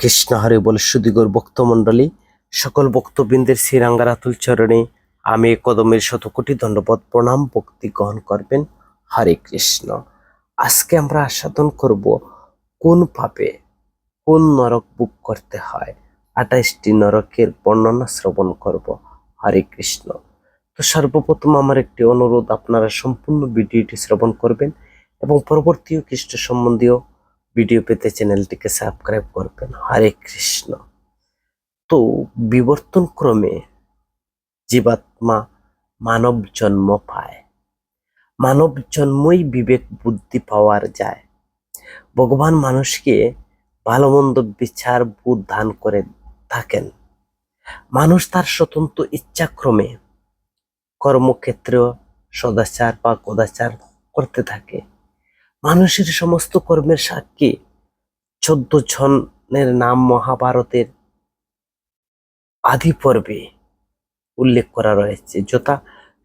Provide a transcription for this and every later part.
কৃষ্ণ হরে বলে সুদিগর ভক্তমণ্ডলী, সকল ভক্তবৃন্দের শ্রীরাঙ্গারাতুল চরণে আমি কদমের শতকোটি ধন্যবাদ প্রণাম, ভক্তি গ্রহণ করবেন। হরে কৃষ্ণ। আজকে আমরা আস্বাদন করব কোন পাপে কোন নরক বুক করতে হয় আঠাইশটি নরকের বর্ণনা শ্রবণ করব। হরে কৃষ্ণ। তো সর্বপ্রথম আমার একটি অনুরোধ, আপনারা সম্পূর্ণ ভিডিওটি শ্রবণ করবেন এবং পরবর্তীও খ্রিস্ট সম্বন্ধীয় ভিডিও পেতে চ্যানেলটিকে সাবস্ক্রাইব করবেন। হরে কৃষ্ণ। তো বিবর্তন ক্রমে জীবাত্মা মানব জন্ম পায়। মানব জন্মই বিবেক বুদ্ধি পাওয়ার যায়। ভগবান মানুষকে ভালো মন্দ বিচার বুধ দান করে থাকেন। মানুষ তার স্বতন্ত্র ইচ্ছাক্রমে কর্মক্ষেত্রে সদাচার বা কদাচার করতে থাকে। মানুষের সমস্ত কর্মের সাক্ষী চোদ্দ জনের নাম মহাভারতের আদি পর্বে উল্লেখ করা রয়েছে। যথা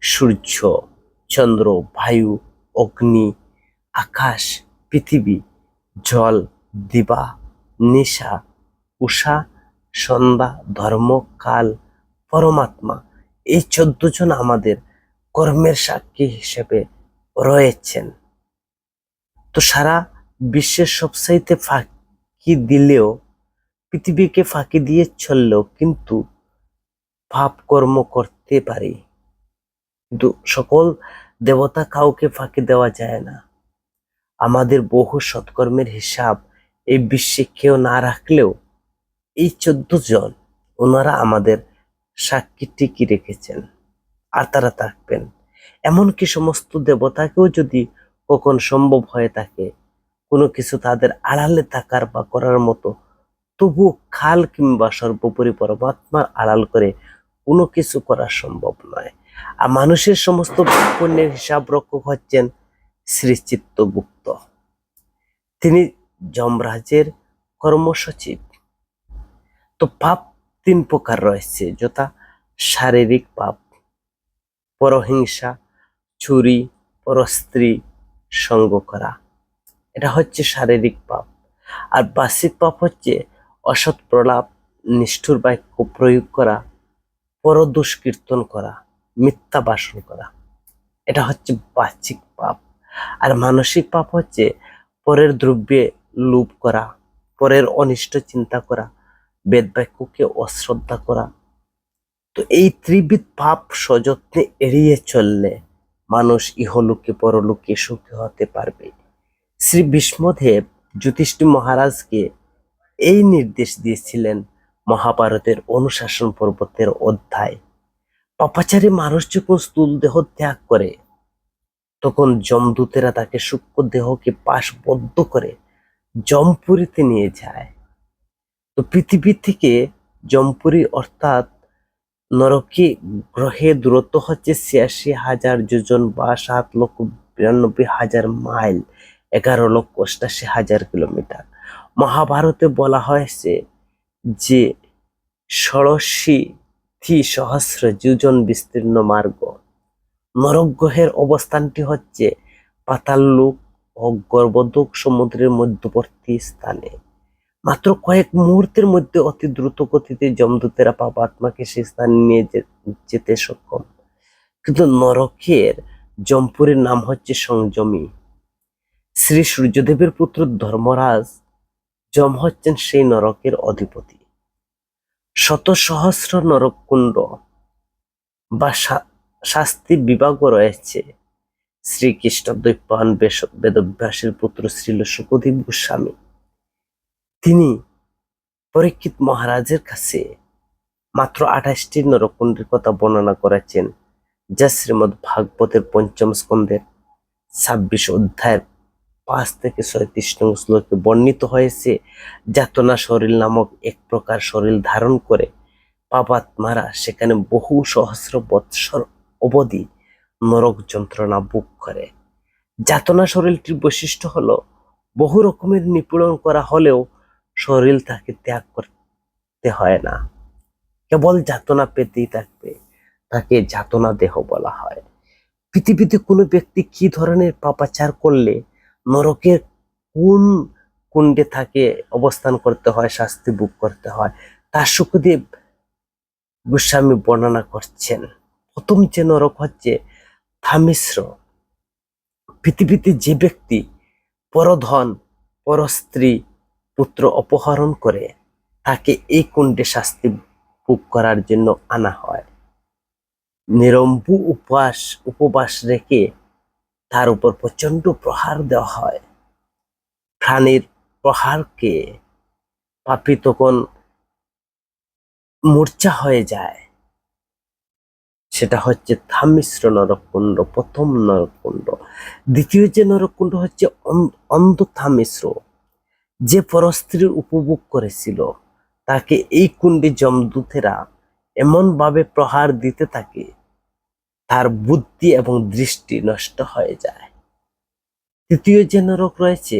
সূর্য, চন্দ্র, বায়ু, অগ্নি, আকাশ, পৃথিবী, জল, দিবা, নিশা, উষা, সন্ধ্যা, ধর্ম, কাল, পরমাত্মা এই চোদ্দ জন আমাদের কর্মের সাক্ষী হিসেবে রয়েছেন। তো সারা বিশ্বের সবসাইতে ফাঁকি দিলেও পৃথিবীকে ফাঁকি দিয়ে চললেও কিন্তু পাপ কর্ম করতে পারি। কিন্তু সকল দেবতা কাউকে ফাঁকি দেওয়া যায় না। আমাদের বহু সৎকর্মের হিসাব এই বিশ্বে কেউ না রাখলেও এই চোদ্দ জন ওনারা আমাদের সাক্ষী টিকি রেখেছেন আর তারা থাকবেন। এমনকি সমস্ত দেবতাকেও যদি কখন সম্ভব হয়ে থাকে। কোনো কিছু তাদের আড়ালে থাকার বা করার মতো। তবু খাল কিংবা সর্বোপরি পরমাত্মার আড়াল করে কোনো কিছু করা সম্ভব নয়। আর মানুষের সমস্ত পুণ্যের হিসাব রক্ষক হচ্ছেন শ্রীচিত্তগুপ্ত। তিনি যমরাজের কর্মসচিব। তো পাপ তিন প্রকার রয়েছে, যথা শারীরিক পাপ, পরহিংসা চুরি পরস্ত্রী সঙ্গ করা। এটা হচ্ছে শারীরিক পাপ। আর বার্ষিক পাপ হচ্ছে অসৎ প্রলাপ, নিষ্ঠুর বাক্য প্রয়োগ করা পর দুষ্কীর্তন করা, মিথ্যা বাসন করা। এটা হচ্ছে বাহ্যিক পাপ। আর মানসিক পাপ হচ্ছে পরের দ্রব্যে লোভ করা, পরের অনিষ্ট চিন্তা করা, বেদ বাক্যকে অশ্রদ্ধা করা। তো এই ত্রিবিধ পাপ সযত্নে এড়িয়ে চললে মানুষ ইহলোকে পরলোকে সুখী হতে পারবে। শ্রী বিষ্ণুদেব জ্যোতিষ্ঠ মহারাজকে এই নির্দেশ দিয়েছিলেন মহাভারতের অনুশাসন পর্বতের অধ্যায়। পাপাচারী মানুষ যখন স্থূল দেহ ত্যাগ করে, তখন যমদূতেরা তাকে সূক্ষ্ম দেহকে পাশবদ্ধ করে জমপুরীতে নিয়ে যায়। তো পৃথিবী থেকে জমপুরি অর্থাৎ নরকে গ্রহে দূরত্ব হচ্ছে ছিয়াশি হাজার, যোজন বা সাত লক্ষ বিরানব্বই হাজার মাইল, এগারো লক্ষ অষ্টাশি হাজার কিলোমিটার। মহাভারতে বলা হয়েছে যে ষোড়শী থি সহস্র যোজন বিস্তীর্ণ মার্গ। নরগ্রহের অবস্থানটি হচ্ছে পাতাল লোক ও গর্ভদোক সমুদ্রের মধ্যবর্তী স্থানে। মাত্র কয়েক মুহূর্তের মধ্যে অতি দ্রুত গতিতে যমদূতেরা পাপাত্মাকে সে স্থানে নিয়ে যেতে সক্ষম। কিন্তু নরকের জমপুরের নাম হচ্ছে সংযমী। শ্রী সূর্যদেবের পুত্র ধর্মরাজ যম হচ্ছেন সেই নরকের অধিপতি। শত সহস্র নরককুণ্ড বা শাস্তি বিভাগ রয়েছে। শ্রীকৃষ্ণ দৈপায়ন বেদব্যাসের পুত্র শ্রীল সুখদেব গোস্বামী। তিনি পরীক্ষিত মহারাজের কাছে মাত্র আঠাশটি নরকুণ্ডের কথা বর্ণনা করেছেন, যা শ্রীমদ ভাগবতের পঞ্চম স্কন্ধের ছাব্বিশ অধ্যায়ের পাঁচ থেকে ছয়ত্রিশ নং শ্লোকে বর্ণিত হয়েছে, যাতনা শরীর নামক এক প্রকার শরীর ধারণ করে পাপাত্মারা সেখানে বহু সহস্র বৎসর অবধি নরক যন্ত্রণা বুক করে। যাতনা শরীরটির বৈশিষ্ট্য হলো বহু রকমের নিপীড়ন করা হলেও শরীর তাকে ত্যাগ করতে হয় না। কেবল যাতনা পেতেই থাকবে, তাকে যাতনা দেহ বলা হয়। পৃথিবীতে কোনো ব্যক্তি কি ধরনের পাপাচার করলে নরকের কোন কুণ্ডে থাকে অবস্থান করতে হয়, শাস্তি ভোগ করতে হয় তা সুখদেব গোস্বামী বর্ণনা করছেন। প্রথম যে নরক হচ্ছে থামিশ্র পৃথিবীতে যে ব্যক্তি পরধন, পরস্ত্রী পুত্র অপহরণ করে তাকে এই কুণ্ডে শাস্তি ভোগ করার জন্য আনা হয়। নিরম্বু উপবাস উপবাস রেখে তার উপর প্রচণ্ড প্রহার দেওয়া হয়। প্রাণীর প্রহারকে পাপি তখন মূর্ছা হয়ে যায়। সেটা হচ্ছে থামিশ্র নরকুণ্ড, প্রথম নরকুণ্ড। দ্বিতীয় যে নরকুণ্ড হচ্ছে অন- অন্ধ থামিশ্র। যে পরস্ত্রীর উপভোগ করেছিল, তাকে এই কুণ্ডে যমদূতেরা এমনভাবে প্রহার দিতে থাকে, তার বুদ্ধি এবং দৃষ্টি নষ্ট হয়ে যায়। তৃতীয় যে নরক রয়েছে,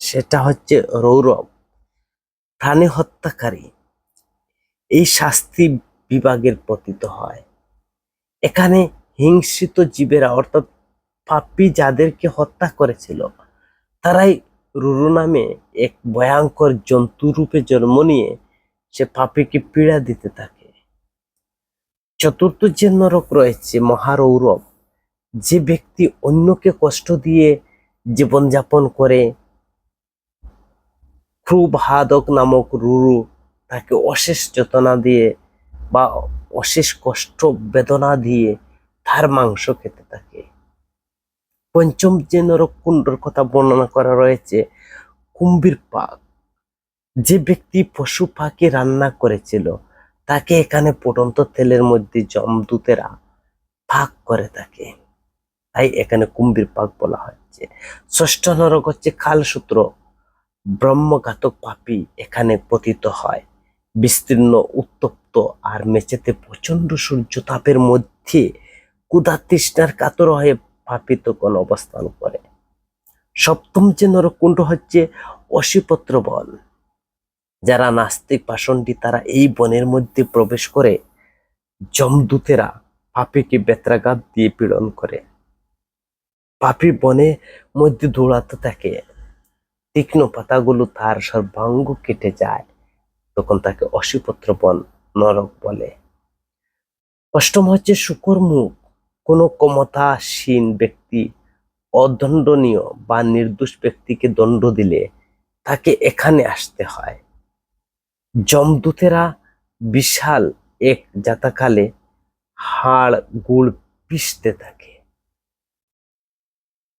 সেটা হচ্ছে রৌরব, প্রাণী হত্যাকারী। এই শাস্তি বিভাগের পতিত হয়। এখানে হিংসিত জীবেরা, অর্থাৎ পাপি যাদেরকে হত্যা করেছিল, তারাই রুরু নামে এক ভয়ঙ্কর জন্তু রূপে জন্ম নিয়ে সে পাপিকে পীড়া দিতে থাকে। চতুর্থ যে নরক রয়েছে মহারৌরব, যে ব্যক্তি অন্যকে কষ্ট দিয়ে জীবনযাপন করে ক্রুব হাদক নামক রুরু তাকে অশেষ যতনা দিয়ে বা অশেষ কষ্ট বেদনা দিয়ে তার মাংস খেতে থাকে। পঞ্চম যে নরকুণ্ডর কথা বর্ণনা করা রয়েছে, কুম্ভীর পাক। যে ব্যক্তি পশু পাখি রান্না করেছিল, তাকে এখানে ফুটন্ত তেলের মধ্যে জমদূতেরা পাক করে থাকে। তাই এখানে কুম্ভীর পাক বলা হচ্ছে। ষষ্ঠ নরক হচ্ছে খালসূত্র। ব্রহ্মঘাতক পাপি এখানে পতিত হয়। বিস্তীর্ণ, উত্তপ্ত আর মেচেতে প্রচণ্ড সূর্য তাপের মধ্যে কুদা তৃষ্ণার কাতর হয়ে পাপি তখন অবস্থান করে। সপ্তম যে নরকুণ্ড হচ্ছে অশিপত্র বন। যারা নাস্তিক পাষণ্ডী তারা এই বনের মধ্যে প্রবেশ করে জমদূতেরা পাপিকে বেত্রাঘাত দিয়ে পীড়ন করে। পাপি বনে মধ্যে দৌড়াতে থাকে। তীক্ষ্ণ পাতাগুলো তার সর্বাঙ্গ কেটে যায়, তখন তাকে অশিপত্র বন নরক বলে। অষ্টম হচ্ছে শুকর মুখ। কোনো ক্ষমতাসীন ব্যক্তি অদণ্ডনীয় বা নির্দোষ ব্যক্তিকে দণ্ড দিলে তাকে এখানে আসতে হয়। যমদূতেরা বিশাল এক যাতাকালে হাড় গুড় পিষতে থাকে।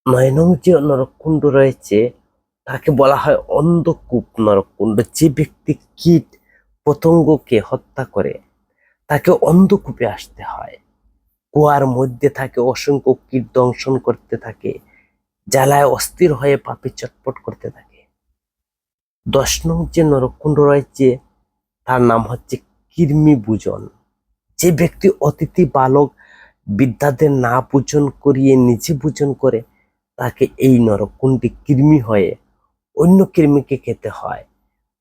নয়নং যে নরকুণ্ড রয়েছে, তাকে বলা হয় অন্ধকূপ নরকুণ্ড। যে ব্যক্তি কীট পতঙ্গকে হত্যা করে, তাকে অন্ধকূপে আসতে হয়। কুয়ার মধ্যে থাকে, অসংখ্য কীট দংশন করতে থাকে, জ্বালায় অস্থির হয়ে পাপি চটপট করতে থাকে। দশ নং যে নরকুণ্ড রয়েছে, তার নাম হচ্ছে কৃমি পূজন যে ব্যক্তি অতিথি, বালক বিদ্যাদের না পূজন করিয়ে নিজে পূজন করে, তাকে এই নরকুণ্ডে কৃমি হয়ে অন্য কৃমিকে খেতে হয়,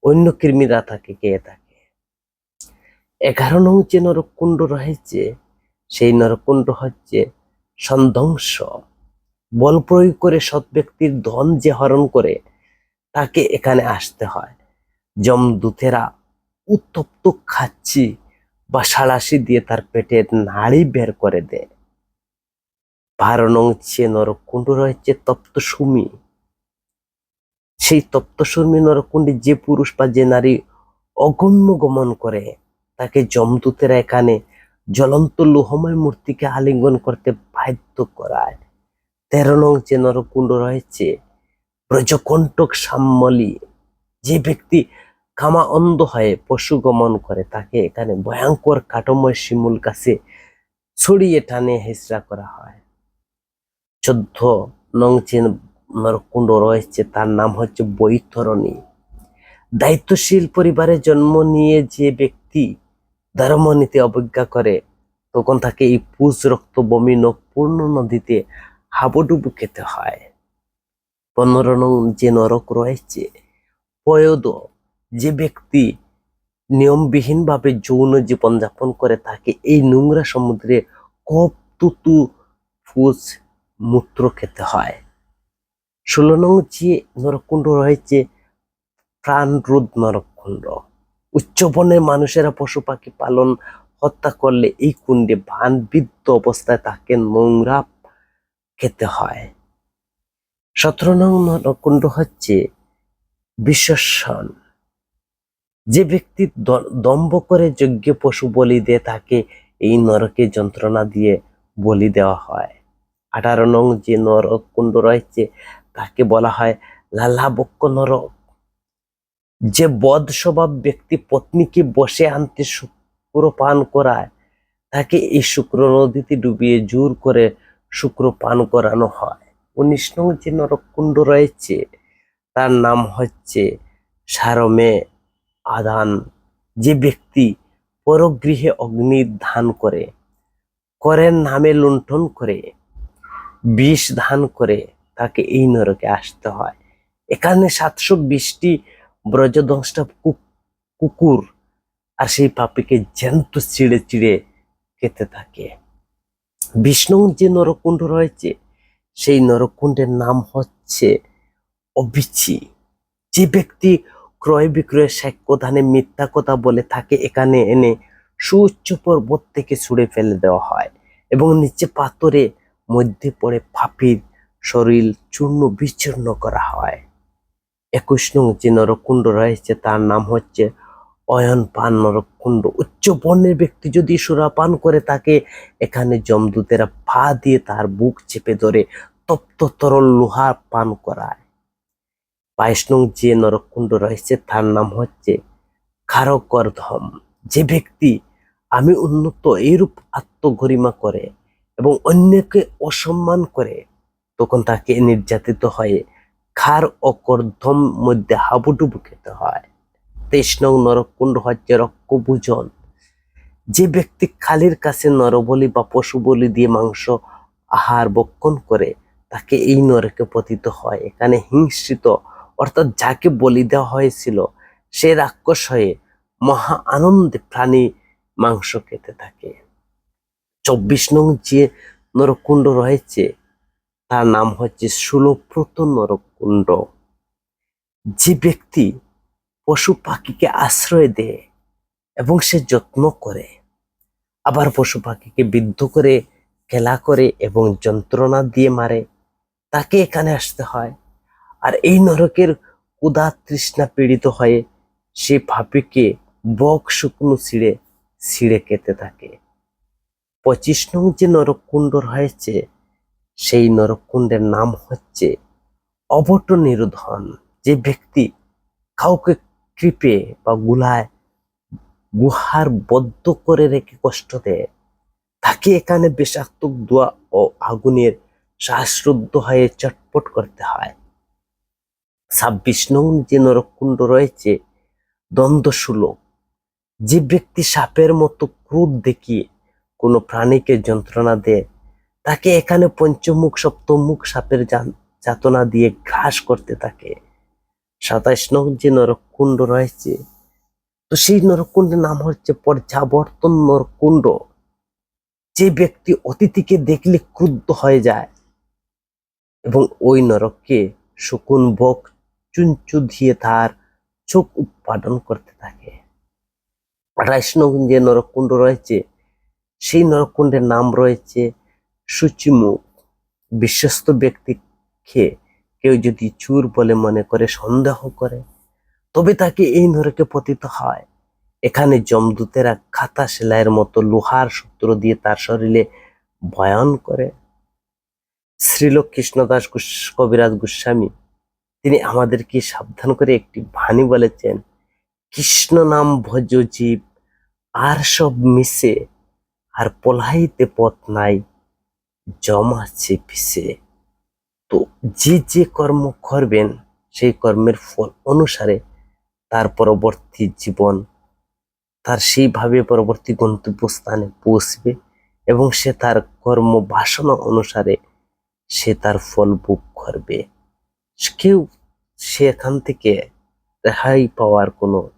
অন্য কৃমিরা তাকে খেয়ে থাকে। এগারো নং যে নরকুণ্ড রয়েছে সেই নরকুণ্ড হচ্ছে সন্ধ্বংস বল প্রয়োগ করে সৎ ব্যক্তির ধন যে হরণ করে, তাকে এখানে আসতে হয়। যমদূতেরা উত্তপ্ত খাচ্ছি বা সালাসি দিয়ে তার পেটের নাড়ি বের করে দেয়। বারো নং নরকুণ্ড রয়েছে তপ্ত সুমি সেই তপ্ত সুমি নরকুণ্ডে যে পুরুষ বা যে নারী অগম্য গমন করে, তাকে যমদূতেরা এখানে জ্বলন্ত লোহময় মূর্তিকে আলিঙ্গন করতে বাধ্য করায়। তেরো নং যে নরকুণ্ড রয়েছে। ব্রজকণ্টক সাম্যলি যে ব্যক্তি কামা অন্ধ হয়ে পশু গমন করে, তাকে এখানে ভয়ঙ্কর কাঠময় শিমুল কাছে ছড়িয়ে টানে হেসরা করা হয়। চোদ্দ নং যে নরকুণ্ড রয়েছে, তার নাম হচ্ছে বৈতরণী। দায়িত্বশীল পরিবারে জন্ম নিয়ে যে ব্যক্তি ধর্ম নীতি অবজ্ঞা করে, তখন তাকে এই পুজ রক্ত বমি নখ পূর্ণ নদীতে হাবুডুবু খেতে হয়। পনেরো নং যে নরক রয়েছে, পয়দ যে ব্যক্তি নিয়মবিহীনভাবে যৌন জীবন যাপন করে, তাকে এই নোংরা সমুদ্রে কপ তুতু ফুস মূত্র খেতে হয়। ষোলো নং যে নরকুণ্ড রয়েছে, প্রাণরোধ নরকুণ্ড উচ্চ বনের মানুষেরা পশু পাখি পালন, হত্যা করলে এই কুণ্ডে বানবিদ্ধ অবস্থায় তাকে নোংরা খেতে হয়। সতেরো নং নরকুণ্ড হচ্ছে বিশ্বসন। যে ব্যক্তি দম্ভ করে যজ্ঞ পশু বলি দিয়ে তাকে এই নরকে যন্ত্রণা দিয়ে বলি দেওয়া হয়। আঠারো নং যে নরক কুণ্ড রয়েছে, তাকে বলা হয় লালাবক্ষ নরক। যে বদ স্বভাব ব্যক্তি পত্নীকে বসে আনতে শুক্র পান করায়, তাকে এই শুক্র নদীতে ডুবিয়ে জোর করে শুক্র পান করানো হয়। উনিশ নং যে নরকুণ্ড রয়েছে, তার নাম হচ্ছে সারমে আদান। যে ব্যক্তি পরগৃহে অগ্নি ধান করে, করের নামে লুণ্ঠন করে, বিষ ধান করে, তাকে এই নরকে আসতে হয়। এখানে সাতশো বিশটি ব্রজদংশটা কুকুর আর সেই পাপিকে জ্যান্ত চিড়ে চিড়ে খেতে থাকে। বিষ্ণু যে নরকুণ্ড রয়েছে, সেই নরকুণ্ডের নাম হচ্ছে অবিচি। যে ব্যক্তি ক্রয় বিক্রয়ের সাক্ষ্য ধানে মিথ্যা কথা বলে থাকে, এখানে এনে সুউচ্চ পর্বত থেকে ছুঁড়ে ফেলে দেওয়া হয় এবং নিচে পাথরে মধ্যে পড়ে ফাঁপির শরীর চূর্ণ বিচূর্ণ করা হয়। একুশ নং যে নরকুণ্ড রয়েছে, তার নাম হচ্ছে অয়ন পান নরকুণ্ড। উচ্চ বর্ণের ব্যক্তি যদি সুরা পান করে তাকে এখানে জমদূতেরা পা দিয়ে তার বুক চেপে ধরে তপ্ত তরল লোহা পান করায়। বাইশ নং যে নরকুণ্ড রয়েছে, তার নাম হচ্ছে খারকর্ধম। যে ব্যক্তি, আমি উন্নত এইরূপ আত্মগরিমা করে এবং অন্যকে অসম্মান করে, তখন তাকে নির্যাতিত হয়ে খার ও কর্ধম মধ্যে হাবুডুবু খেতে হয়। তেইশ নং নরকুণ্ড হচ্ছে রক্তভূজন। যে ব্যক্তি খালির কাছে নরবলি বা পশু বলি দিয়ে মাংস আহার বক্ষণ করে, তাকে এই নরকে পতিত হয়। এখানে হিংসিত, অর্থাৎ যাকে বলি দেওয়া হয়েছিল, সে রাক্ষস হয়ে মহা আনন্দে প্রাণী মাংস খেতে থাকে। চব্বিশ নং যে নরকুণ্ড রয়েছে তার নাম হচ্ছে সুলভ্রত নরকুণ্ড। যে ব্যক্তি পশু পাখিকে আশ্রয় দেয় এবং সে যত্ন করে, আবার পশু পাখিকে বিদ্ধ করে, খেলা করে এবং যন্ত্রণা দিয়ে মারে, তাকে এখানে আসতে হয়। আর এই নরকের উদা তৃষ্ণা পীড়িত হয়ে সে পাপিকে বক শুকনো ছিঁড়ে ছিঁড়ে কেটে থাকে। পঁচিশ নং যে নরকুণ্ড রয়েছে সেই নরকুণ্ডের নাম হচ্ছে অবট নিরোধন যে ব্যক্তি কাউকে কৃপে বা গুলায় গুহার বদ্ধ করে রেখে কষ্ট দেয়, তাকে এখানে বিষাক্ত দোয়া ও আগুনের শ্বাসরুদ্ধ হয়ে চটপট করতে হয়। ছাব্বিশ নং যে নরকুণ্ড রয়েছে দ্বন্দ্ব সুলভ যে ব্যক্তি সাপের মতো ক্রোধ দেখিয়ে কোনো প্রাণীকে যন্ত্রণা দেয় তাকে এখানে পঞ্চমুখ, সপ্তমুখ সাপের যাতনা দিয়ে ঘাস করতে থাকে। সাতাইশ নং যে নরকুণ্ড রয়েছে, তো সেই নরকুণ্ডের নাম হচ্ছে পর্যাবর্তন নরকুণ্ড। যে ব্যক্তি অতিথিকে দেখলে ক্রুদ্ধ হয়ে যায় এবং ওই নরককে শকুন, বক চুঞ্চু দিয়ে তার চোখ উৎপাদন করতে থাকে। আঠাইশ নং যে নরকুণ্ড রয়েছে, সেই নরকুণ্ডের নাম রয়েছে সুচিমুখ বিশ্বস্ত ব্যক্তিকে কেউ যদি চুর বলে মনে করে, সন্দেহ করে, তবে তাকে এই নরকে পতিত হয়। এখানে জমদূতেরা খাতা সেলাইয়ের মতো লোহার সূত্র দিয়ে তার শরীরে বয়ান করে। শ্রীলোক কৃষ্ণদাস কবিরাজ গোস্বামী, তিনি আমাদেরকে সাবধান করে একটি বাণী বলেছেন, কৃষ্ণ নাম ভজ জীব, আর সব মিশে, আর পলাইতে পথ নাই জমাচ্ছে পিছে তো যে যে কর্ম করবেন, সেই কর্মের ফল অনুসারে তার পরবর্তী জীবন, তার সেইভাবে পরবর্তী গন্তব্যস্থানে পৌঁছবে এবং সে তার কর্ম বাসনা অনুসারে সে তার ফল ভোগ করবে। কেউ সেখান থেকে রেহাই পাওয়ার কোনো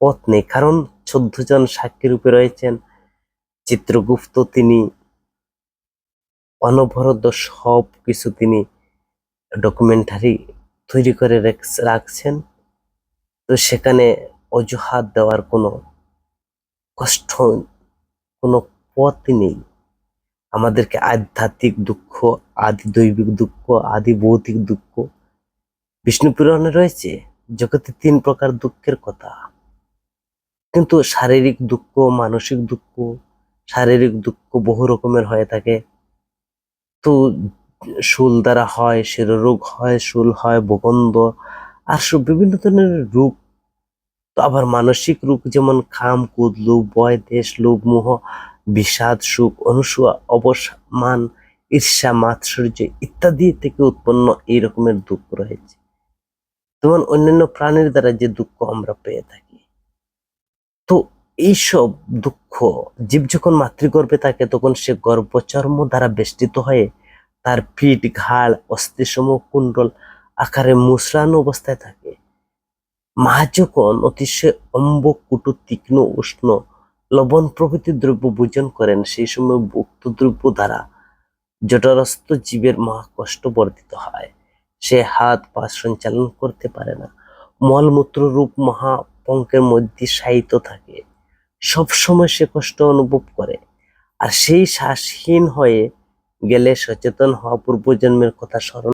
পথ নেই। কারণ চোদ্দ জন সাক্ষী রূপে রয়েছেন। চিত্রগুপ্ত তিনি অনবরত সব কিছু তিনি ডকুমেন্টারি তৈরি করে রেখ- রাখছেন। তো সেখানে অজুহাত দেওয়ার কোনো কষ্ট, কোনো পথ নেই। আমাদেরকে আধ্যাত্মিক দুঃখ, আদি দৈবিক দুঃখ, আদি ভৌতিক দুঃখ বিষ্ণু পুরাণে রয়েছে। জগতে তিন প্রকার দুঃখের কথা। কিন্তু শারীরিক দুঃখ, মানসিক দুঃখ, শারীরিক দুঃখ বহু রকমের হয়ে থাকে। তো শুল দ্বারা হয়, শিরোরোগ হয়, শুল হয় বগন্ধ আর সব বিভিন্ন ধরনের রোগ। তো আবার মানসিক রোগ যেমন খাম কুদ লোভ ভয়, দেশ, লোভ, মোহ, বিষাদ সুখ অনুসুয়া অবসান ঈর্ষা, মাৎসর্য ইত্যাদি থেকে উৎপন্ন এই রকমের দুঃখ রয়েছে। যেমন অন্যান্য প্রাণীর দ্বারা যে দুঃখ আমরা পেয়ে থাকি। তো এইসব দুঃখ জীব যখন মাতৃগর্ভে থাকে, তখন সে গর্ভচর্ম দ্বারা বেষ্টিত হয়ে তার পিঠ, ঘাড় অস্থিসম কুণ্ডল আকারে মুসরানো অবস্থায় থাকে। মা যখন অতিশয় অম্ব কুটু তীক্ষ্ণ, উষ্ণ, লবণ প্রভৃতি দ্রব্য ভোজন করেন, সেই সময় উক্ত দ্রব্য দ্বারা জঠরস্থ জীবের মহা কষ্ট বর্ধিত হয়। সে হাত, পা সঞ্চালন করতে পারে না। মলমূত্র রূপ মহাপঙ্কের মধ্যে শায়িত থাকে। সব সময় সে কষ্ট অনুভব করে। আর সেই শ্বাসহীন হয়ে গেলে সচেতন হওয়া পূর্বজন্মের কথা স্মরণ